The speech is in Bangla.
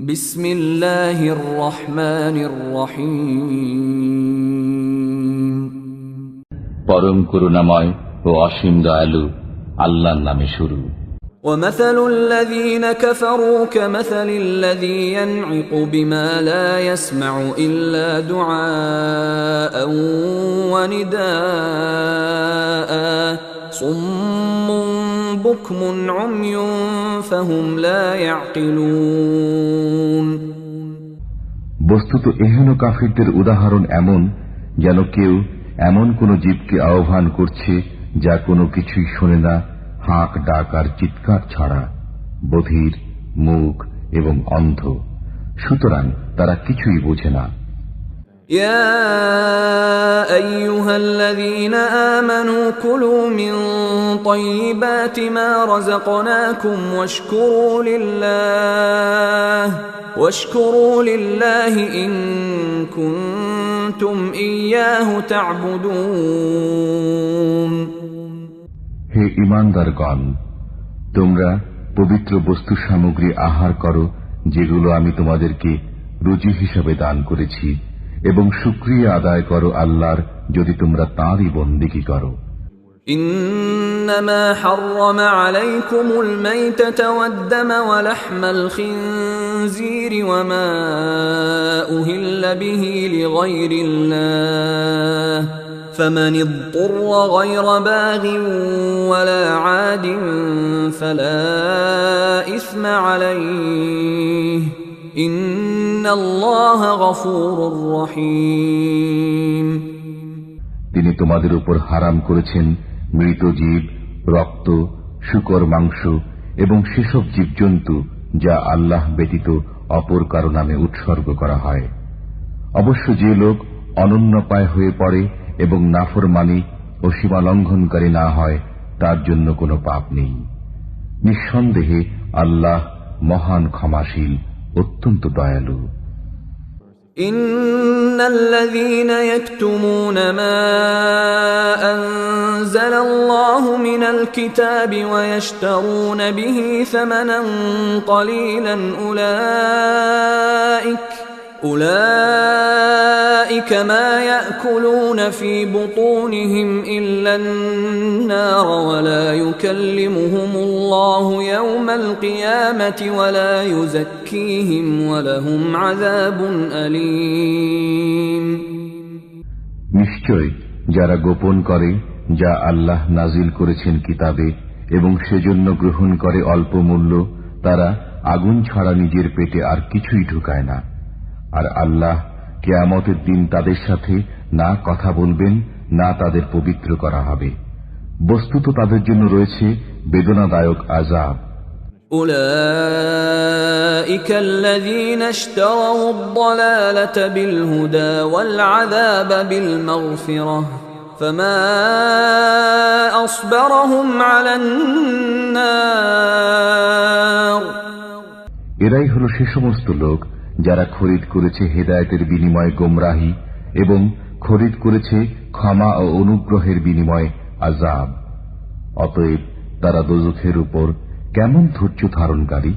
بسم الله الرحمن الرحيم পরম করুণাময় ও অসীম দয়ালু আল্লাহর নামে শুরু ومثل الذين كفروا كمثل الذي ينعق بما لا يسمع إلا دعاء ونداء صم بكم عمي فهم لا يعقلون বস্তুত এহেন কাফিরদের উদাহরণ এমন যেন কেউ এমন কোন জীবকে আহ্বান করছে যা কোনো কিছুই শোনে না হাঁক ডাক আর চিৎকার ছাড়া বধির মুখ এবং অন্ধ সুতরাং তারা কিছুই বোঝে না يا أيها الذين آمنوا كلوا من طيبات ما رزقناكم واشكروا لله واشكروا لله إن كنتم إياه تعبدون হে ইমানদারগণ তোমরা পবিত্র বস্তু সামগ্রী আহার করো যেগুলো আমি তোমাদেরকে রুজি হিসাবে দান করেছি এবং সুক্রিয়া আদায় করো আল্লাহর যদি তোমরা তাঁরই বন্দিকি করো إنما حرم عليكم الميتة والدم ولحم الخنزير وما أهل به لغير الله فمن اضطر غير باغ ولا عاد فلا إثم عليه إن الله غفور رحيم তিনি তোমাদের উপর হারাম করেছেন মৃত জীব, রক্ত, শুকর মাংস এবং সেসব জীবজন্তু যা আল্লাহ ব্যতীত অপর কারও নামে উৎসর্গ করা হয়। অবশ্য যে লোক অনন্যপায় হয়ে পড়ে এবং নাফর নাফরমানি ও সীমা লঙ্ঘনকারী না হয়, তার জন্য কোনো পাপ নেই। নিঃসন্দেহে আল্লাহ মহান ক্ষমাশীল, অত্যন্ত দয়ালু। إن الذين يكتمون ما أنزل الله من الكتاب ويشترون به ثمنا قليلا أولئك أولئك ما يأكلون في بطونهم إلا النار ولا يكلمهم الله يوم القيامة ولا يزكيهم ولهم عذاب أليم নিশ্চয় যারা গোপন করে যা আল্লাহ নাজিল করেছেন কিতাবে এবং সেজন্য গ্রহণ করে অল্প মূল্য তারা আগুন ছাড়া নিজের পেটে আর কিছুই ঢুকায় না আর আল্লাহ কেয়ামতের দিন তাদের সাথে না কথা বলবেন না তাদের পবিত্র করা হবে বস্তুত তাদের জন্য রয়েছে বেদনাদায়ক আজাব أولئك الذين اشتروا الضلالة بالهدى والعذاب بالمغفرة فما أصبرهم على النار এরাই হল সে সমস্ত লোক যারা খরিদ করেছে হেদায়তের বিনিময়ে গোমরাহি এবং খরিদ করেছে ক্ষমা ও অনুগ্রহের বিনিময়ে আজাব অতএব তারা দোজখের উপর কেমন ধৈর্য ধারণকারী?